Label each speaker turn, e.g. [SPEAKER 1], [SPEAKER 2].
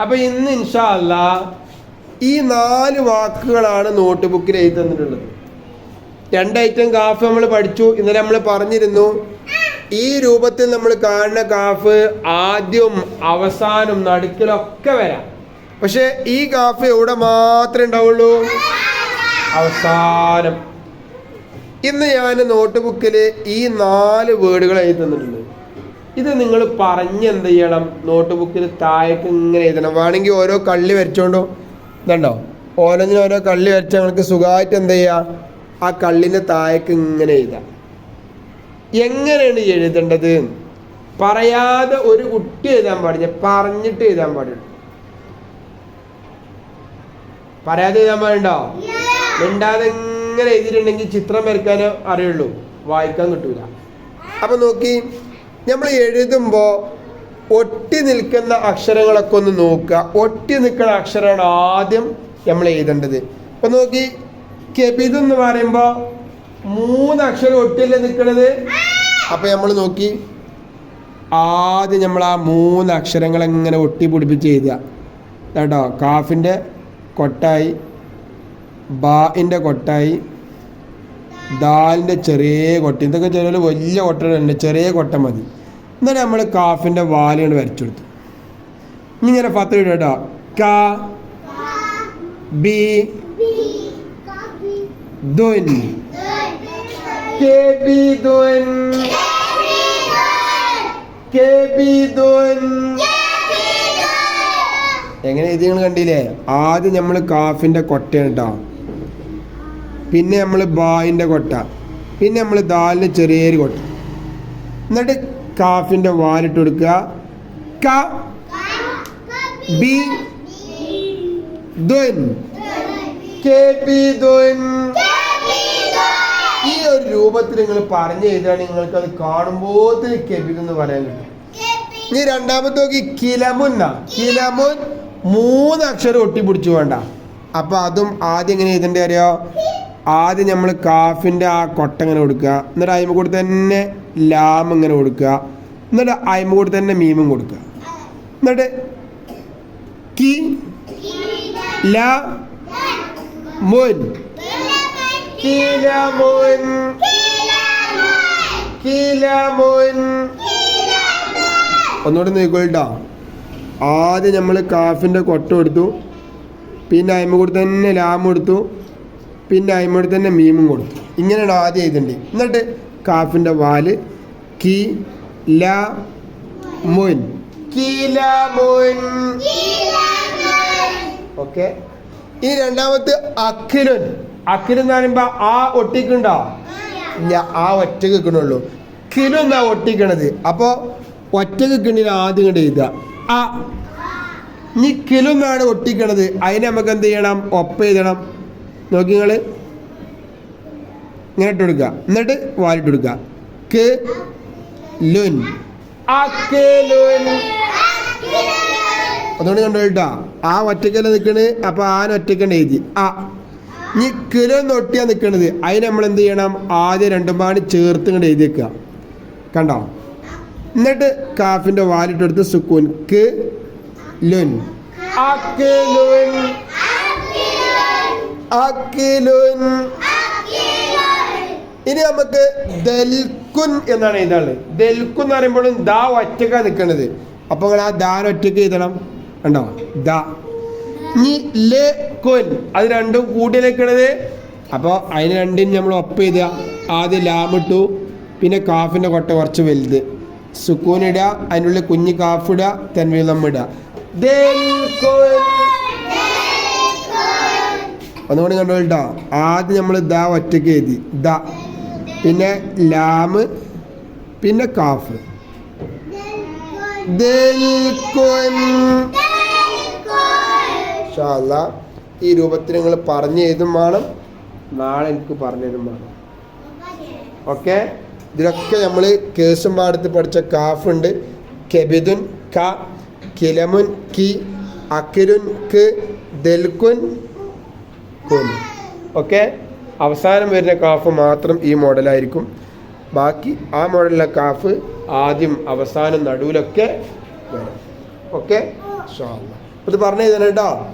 [SPEAKER 1] അപ്പൊ ഇന്ന് ഇൻഷാ അല്ല ഈ നാല് വാക്കുകളാണ് നോട്ട് ബുക്കിൽ എഴുതി തന്നിട്ടുള്ളത്. രണ്ട് ഐറ്റം കാഫ് നമ്മൾ പഠിച്ചു ഇന്നലെ നമ്മൾ പറഞ്ഞിരുന്നു ഈ രൂപത്തിൽ നമ്മൾ കാണുന്ന കാഫ് ആദ്യം അവസാനം നടുക്കിലൊക്കെ വരാം. പക്ഷെ ഈ കാഫ് എവിടെ മാത്രമേ ഉണ്ടാവുള്ളൂ? അവസാനം. ഇന്ന് ഞാൻ നോട്ട് ബുക്കിൽ ഈ നാല് വേർഡുകൾ എഴുതി തന്നിട്ടുണ്ട്. ഇത് നിങ്ങൾ പറഞ്ഞ് എന്ത് ചെയ്യണം? നോട്ട് ബുക്കിൽ താഴേക്ക് ഇങ്ങനെ എഴുതണം. വേണമെങ്കിൽ ഓരോ കള്ളി വരച്ചോണ്ടോ? ഇതുണ്ടോ? ഓരോന്നിനും ഓരോ കള്ളി വരച്ച നിങ്ങൾക്ക് സുഖമായിട്ട് എന്ത് ചെയ്യുക ആ കള്ളിന്റെ താഴേക്ക് ഇങ്ങനെ എഴുതാം. എങ്ങനെയാണ് എഴുതേണ്ടത്? പറയാതെ ഒരു കുട്ടി എഴുതാൻ പാടില്ല. പറഞ്ഞിട്ട് എഴുതാൻ പാടില്ല. പറയാതെ എഴുതാൻ പാടുണ്ടോ? മിണ്ടാതെ എങ്ങനെ എഴുതിയിട്ടുണ്ടെങ്കിൽ ചിത്രം വരയ്ക്കാനോ അറിയുള്ളൂ. വായിക്കാൻ കിട്ടൂല. അപ്പൊ നോക്കി. നമ്മൾ എഴുതുമ്പോൾ ഒട്ടി നിൽക്കുന്ന അക്ഷരങ്ങളൊക്കെ ഒന്ന് നോക്കുക. ഒട്ടി നിൽക്കുന്ന അക്ഷരമാണ് ആദ്യം നമ്മൾ എഴുതേണ്ടത്. അപ്പൊ നോക്കി കെബിതെന്ന് പറയുമ്പോൾ മൂന്ന് അക്ഷരം ഒട്ടിയല്ലേ നിൽക്കണത്? അപ്പൊ നമ്മൾ നോക്കി ആദ്യം നമ്മൾ ആ മൂന്ന് അക്ഷരങ്ങൾ എങ്ങനെ ഒട്ടി പിടിപ്പിച്ച് എഴുതുക. കേട്ടോ കാഫിന്റെ കൊട്ടായി ബാഇന്റെ കൊട്ടായി ദാലിന്റെ ചെറിയ കൊട്ട. ഇതൊക്കെ ചെറിയ വലിയ കൊട്ടകളുണ്ട്. ചെറിയ കൊട്ട മതി. എന്നിട്ട് നമ്മൾ കാഫിന്റെ വാലുകൾ വരച്ചു കൊടുത്തു. ഇനി പത്ത് കേട്ടോ. ക B K B K B എങ്ങനെ ഇത് നിങ്ങൾ കണ്ടില്ലേ? ആദ്യം നമ്മൾ കാഫിന്റെ കൊട്ടയാണ് കേട്ടോ. പിന്നെ നമ്മൾ ബായിന്റെ കൊട്ട. പിന്നെ നമ്മൾ ദാലിന് ചെറിയൊരു കൊട്ട. എന്നിട്ട് കാഫിന്റെ വാലിട്ട് കൊടുക്കുക. ക ബി ദുൻ. കെ പി ദുൻ. ഈ ഒരു രൂപത്തിൽ നിങ്ങൾ പറഞ്ഞു കഴിഞ്ഞാൽ നിങ്ങൾക്ക് അത് കാണുമ്പോൾ കെബിദ് എന്ന് പറയാൻ കിട്ടും. ഇനി രണ്ടാമത്തെ നോക്കി. കിലമുന്ന കിലമുൻ മൂന്ന് അക്ഷരം ഒട്ടിപ്പിടിച്ചു വേണ്ട. അപ്പൊ അതും ആദ്യം എങ്ങനെ എഴുതേണ്ടി അറിയോ ആദ്യം നമ്മൾ കാഫിന്റെ ആ കൊട്ട ഇങ്ങനെ കൊടുക്കുക. എന്നിട്ട് അയിമ കൂടി തന്നെ ലാം ഇങ്ങനെ കൊടുക്കുക. എന്നിട്ട് അയിമ കൂടി തന്നെ മീമും കൊടുക്കുക. എന്നിട്ട് കി ല മുൻ. ഒന്നുകൂടി നോക്കിക്കോട്ടോ ആദ്യം നമ്മൾ കാഫിന്റെ കൊട്ട കൊടുത്തു. പിന്നെ അയിമ കൂടി തന്നെ ലാം കൊടുത്തു. പിന്നെ അതിമോട് തന്നെ മീമും കൊടുത്തു. ഇങ്ങനെയാണ് ആദ്യം എഴുതേണ്ടത് എന്നിട്ട് കാഫിന്റെ വാൽ കി ല മുൻ കില മുൻ ഓക്കെ. ഈ രണ്ടാമത്തെ അഖിലുൻ. അഖിലൻ എന്ന് പറയുമ്പോ ആ ഒട്ടിക്കുണ്ടോ? ഇല്ല ആ ഒറ്റ കിക്കണുള്ളൂ കിലു എന്നാ ഒട്ടിക്കണത്? അപ്പോ ഒറ്റ കിക്കണി ആദ്യം കണ്ട് എഴുതുക. ആ. ഇനി കിലു എന്നാണ് ഒട്ടിക്കണത്? അതിന് നമുക്ക് എന്ത് ചെയ്യണം? ഒപ്പം എഴുതണം. നോക്കി നിങ്ങൾ ഇങ്ങനെ ഇട്ട് കൊടുക്കുക. എന്നിട്ട് വാലിട്ട് കൊടുക്കുക. ക് ലുൻ. അതുകൊണ്ട് കണ്ടു കേട്ടോ? ആ ഒറ്റക്കല്ല നിൽക്കണ് അപ്പൊ ആന ഒറ്റക്കണ്ട എഴുതി. ആ. ഇനി കിലോ നൊട്ടിയാ നിൽക്കണത് അതിന് നമ്മൾ എന്ത് ചെയ്യണം? ആദ്യം രണ്ടും പാടി ചേർത്ത് ഇങ്ങോട്ട് എഴുതി വെക്കുക. കണ്ടോ? എന്നിട്ട് കാഫിന്റെ വാലിട്ടെടുത്ത് സുക്കൂൻ. ക് ലുൻ. അക്കിലുൻ ഇനി നമുക്ക് ദൽക്കുൻ എന്നാണ് എഴുതാനുള്ളത്. ദൽക്കുൻ എന്ന് പറയുമ്പോഴും ദാ ഒറ്റക്കാണ് നിൽക്കണത് അപ്പൊ നിങ്ങൾ ആ ദാൻ ഒറ്റയ്ക്ക് എഴുതണം. കണ്ടോ? ദ. അത് രണ്ടും കൂട്ടി നിൽക്കണത് അപ്പോൾ അതിന് രണ്ടിനും നമ്മൾ ഒപ്പം എഴുതുക. ആദ്യം ലാമിട്ടു പിന്നെ കാഫിന്റെ കൊട്ട കുറച്ച് വലുത്. സുക്കൂൻ ഇടുക. അതിനുള്ളിൽ കുഞ്ഞ് കാഫിടുക തെന്മീളം ഇടുക. ഒന്നുകൂടി കണ്ടോ? കേട്ടോ ആദ്യം നമ്മൾ ദ ഒറ്റയ്ക്ക് എഴുതി. ദ. പിന്നെ ലാമ് പിന്നെ കാഫ്. ഈ രൂപത്തിൽ നിങ്ങൾ പറഞ്ഞു എഴുതും വേണം. നാളെ എനിക്ക് പറഞ്ഞു തരും വേണം. ഓക്കെ? ഇതിലൊക്കെ നമ്മൾ കേസും പാടത്ത് പഠിച്ച കാഫ് ഉണ്ട് കെബിദുൻ ക കിലമുൻ കി അക്കിരുൻ ക് ദൽക്കുൻ കുൻ ഓക്കെ? അവസാനം വരുന്ന കാഫ് മാത്രം ഈ മോഡലായിരിക്കും. ബാക്കി ആ മോഡലിലെ കാഫ് ആദ്യം അവസാനം നടുവിലൊക്കെ വരും. ഓക്കെ? ഇത് പറഞ്ഞു തരണം കേട്ടോ.